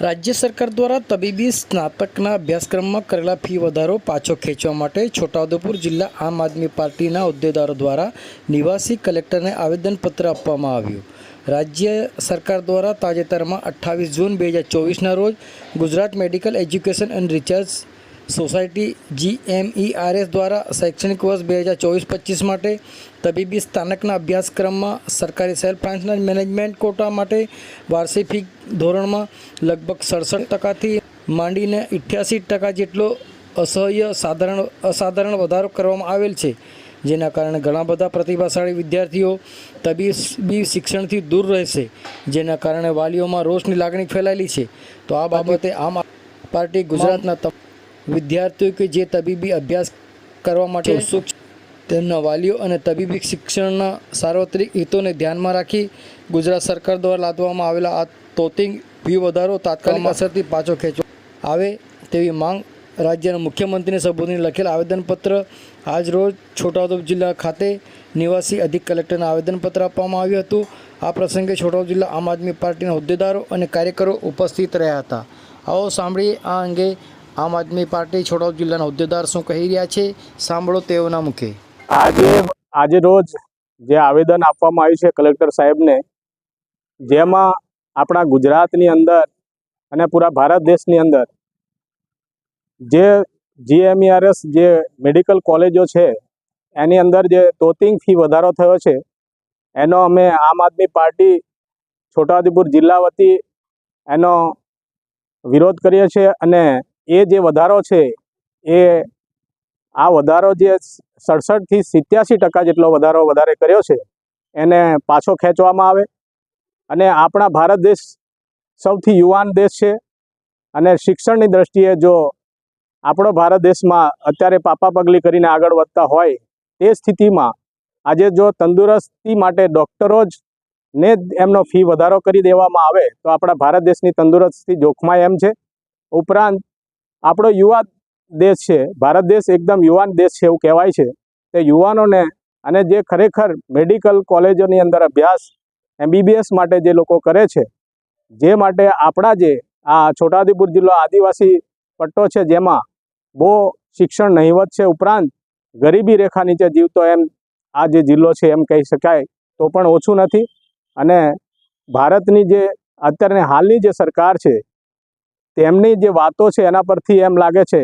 રાજ્ય સરકાર દ્વારા તબીબી સ્નાતકના અભ્યાસક્રમમાં કરેલા ફી વધારો પાછો ખેંચવા માટે છોટાઉદેપુર જિલ્લા આમ આદમી પાર્ટીના હોદ્દેદારો દ્વારા નિવાસી કલેક્ટરને આવેદનપત્ર આપવામાં આવ્યું. રાજ્ય સરકાર દ્વારા તાજેતરમાં અઠ્ઠાવીસ જૂન બે હજાર ચોવીસના રોજ Gujarat medical education and research society GMERS દ્વારા શૈક્ષણિક વર્ષ બે હજાર ચોવીસ પચીસ માટે તબીબી સ્થાનકના અભ્યાસક્રમમાં સરકારી સેલ્ફ ફાઇનાન્સ મેનેજમેન્ટ કોટા માટે વાર્ષિક ફી ધોરણમાં લગભગ સડસઠ ટકાથી માંડીને અઠ્યાસી ટકા જેટલો અસહ્ય સાધારણ અસાધારણ વધારો કરવામાં આવેલ છે, જેના કારણે ઘણા બધા પ્રતિભાશાળી વિદ્યાર્થીઓ તબીબી શિક્ષણથી દૂર રહેશે, જેના કારણે વાલીઓમાં રોષની લાગણી ફેલાયેલી છે. તો આ બાબતે આમ પાર્ટી ગુજરાતના વિદ્યાર્થીઓ કે જે તબીબી અભ્યાસ કરવા માટે ઉત્સુક તેમના વાલીઓ અને તબીબી શિક્ષણના સાર્વત્રિક હિતોને ધ્યાનમાં રાખી ગુજરાત સરકાર દ્વારા લાદવામાં આવેલા આ તોતિંગ ફી વધારો તાત્કાલિક અસરથી પાછો ખેંચો. આવે તેવી માંગ રાજ્યના મુખ્યમંત્રીને સંબોધીને લખેલ આવેદનપત્ર આજ રોજ છોટાઉદેપુર જિલ્લા ખાતે નિવાસી અધિક કલેક્ટરને આવેદનપત્ર આપવામાં આવ્યું હતું. આ પ્રસંગે છોટાઉદેપુર જિલ્લા આમ આદમી પાર્ટીના હોદ્દેદારો અને કાર્યકરો ઉપસ્થિત રહ્યા હતા. આવો સાંભળીએ આ અંગે આમ આદમી પાર્ટી છોટાઉદેપુર જિલ્લાના હોદ્દેદાર શું કહી રહ્યા છે? સાંભળો તેઓના મુખે. આજે આજે રોજ જે આવેદન આપવામાં આવ્યું છે કલેક્ટર સાહેબને, જેમાં આપણા ગુજરાતની અંદર અને પૂરા ભારત દેશની અંદર જે જીએમઈઆરએસ જે મેડિકલ કોલેજો છે, એની અંદર જે તોતિંગ ફી વધારો થયો છે, એનો અમે આમ આદમી પાર્ટી છોટાઉદેપુર જિલ્લા વતી એનો વિરોધ કરીએ છીએ અને એ જે વધારો છે, એ આ વધારો જે સડસઠથી સિત્યાસી ટકા જેટલો વધારો વધારે કર્યો છે, એને પાછો ખેંચવામાં આવે. અને આપણા ભારત દેશ સૌથી યુવાન દેશ છે અને શિક્ષણની દ્રષ્ટિએ જો આપણો ભારત દેશમાં અત્યારે પાપા પગલી કરીને આગળ વધતા હોય, તે સ્થિતિમાં આજે જો તંદુરસ્તી માટે ડૉક્ટરો જ ને એમનો ફી વધારો કરી દેવામાં આવે, તો આપણા ભારત દેશની તંદુરસ્તી જોખમાય એમ છે. ઉપરાંત આપણો યુવા દેશ છે, ભારત દેશ એકદમ યુવાન દેશ છે એવું કહેવાય છે. તે યુવાનોને અને જે ખરેખર મેડિકલ કોલેજોની અંદર અભ્યાસ એમબીબીએસ માટે જે લોકો કરે છે, જે માટે આપણા જે આ છોટાઉદેપુર જિલ્લો આદિવાસી પટ્ટો છે, જેમાં બહુ શિક્ષણ નહીવત છે ઉપરાંત ગરીબી રેખા નીચે જીવતો એમ આ જે જિલ્લો છે એમ કહી શકાય તો પણ ઓછું નથી. અને ભારતની જે અત્યારની હાલની જે સરકાર છે તેમની જે વાતો છે એના પરથી એમ લાગે છે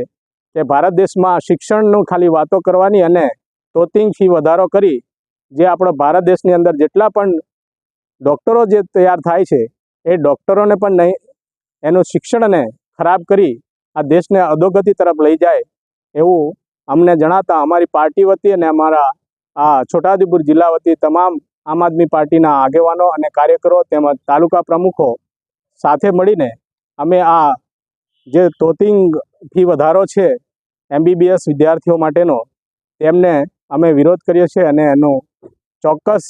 કે ભારત દેશમાં શિક્ષણનું ખાલી વાતો કરવાની અને તોતિંગ ફી વધારો કરી જે આપણો ભારત દેશની અંદર જેટલા પણ ડૉક્ટરો જે તૈયાર થાય છે, એ ડૉક્ટરોને પણ નહીં, એનું શિક્ષણને ખરાબ કરી આ દેશને અધોગતિ તરફ લઈ જાય એવું અમને જણાતા અમારી પાર્ટી વતી અને અમારા આ છોટાઉદેપુર જિલ્લા વતી તમામ આમ આદમી પાર્ટીના આગેવાનો અને કાર્યકરો તેમજ તાલુકા પ્રમુખો સાથે મળીને અમે આ જે તોતિંગ ફી વધારો છે એમબીબીએસ વિદ્યાર્થીઓ માટેનો તેમને અમે વિરોધ કરીએ છીએ અને એનું ચોક્કસ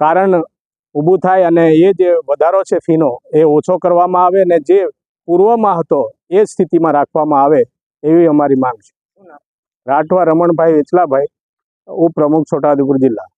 કારણ ઊભું થાય અને એ જે વધારો છે ફીનો એ ઓછો કરવામાં આવે અને જે પૂર્વમાં હતો એ જ સ્થિતિમાં રાખવામાં આવે એવી અમારી માંગ છે. રાઠવા રમણભાઈ વેચલાભાઈ ઉપપ્રમુખ છોટાઉદેપુર જિલ્લા.